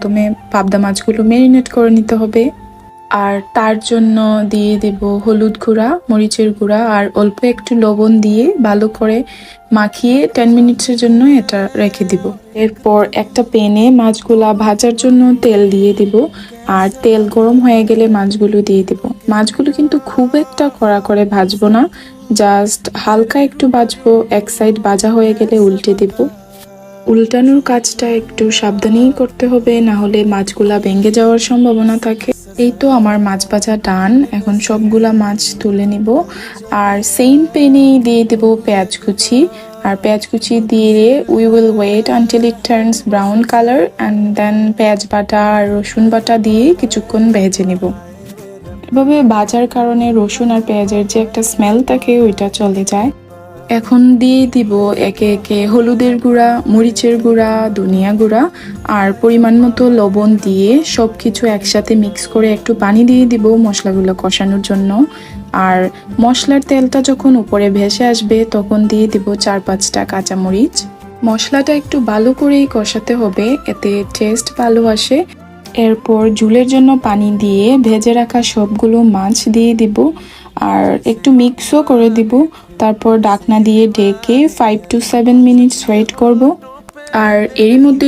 প্রথমে পাবদা মাছগুলো ম্যারিনেট করে নিতে হবে। আর তার জন্য দিয়ে দেব হলুদ গুঁড়া, মরিচের গুঁড়া আর অল্প একটু লবণ দিয়ে ভালো করে মাখিয়ে টেন মিনিটসের জন্য এটা রেখে দিব। এরপর একটা প্যানে মাছগুলা ভাজার জন্য তেল দিয়ে দিব। আর তেল গরম হয়ে গেলে মাছগুলো দিয়ে দিব। মাছগুলো কিন্তু খুব একটা কড়া করে ভাজবো না জাস্ট হালকা একটু ভাজবো, এক সাইড ভাজা হয়ে গেলে উল্টে দিব। উল্টানোর কাজটা একটু সাবধানেই করতে হবে, না হলে মাছগুলা ভেঙে যাওয়ার সম্ভাবনা থাকে। এই তো আমার মাছ ভাজা ডান, এখন সবগুলা মাছ তুলে নিব। আর সেম পেনেই দিয়ে দেব পেঁয়াজ কুচি। আর পেঁয়াজ কুচি দিয়ে we will wait until it turns brown colour and then পেঁয়াজ বাটা আর রসুন বাটা দিয়ে কিছুক্ষণ ভেজে নিব। এভাবে ভাজার কারণে রসুন আর পেঁয়াজের যে একটা স্মেল থাকে, ওইটা চলে যায়। এখন দিয়ে দিব একে একে হলুদের গুঁড়া, মরিচের গুঁড়া, ধনিয়া গুঁড়া আর পরিমাণ মতো লবণ দিয়ে সব কিছু একসাথে মিক্স করে একটু পানি দিয়ে দিব মশলাগুলো কষানোর জন্য। আর মশলার তেলটা যখন উপরে ভেসে আসবে তখন দিয়ে দিব চার পাঁচটা কাঁচামরিচ। মশলাটা একটু ভালো করেই কষাতে হবে, এতে টেস্ট ভালো আসে। এরপর ঝুলের জন্য পানি দিয়ে ভেজে রাখা সবগুলো মাছ দিয়ে দিব আর একটু মিক্সও করে দিব। তারপর ডাকনা দিয়ে ডেকে five to seven minutes wait করব। আর এরই মধ্যে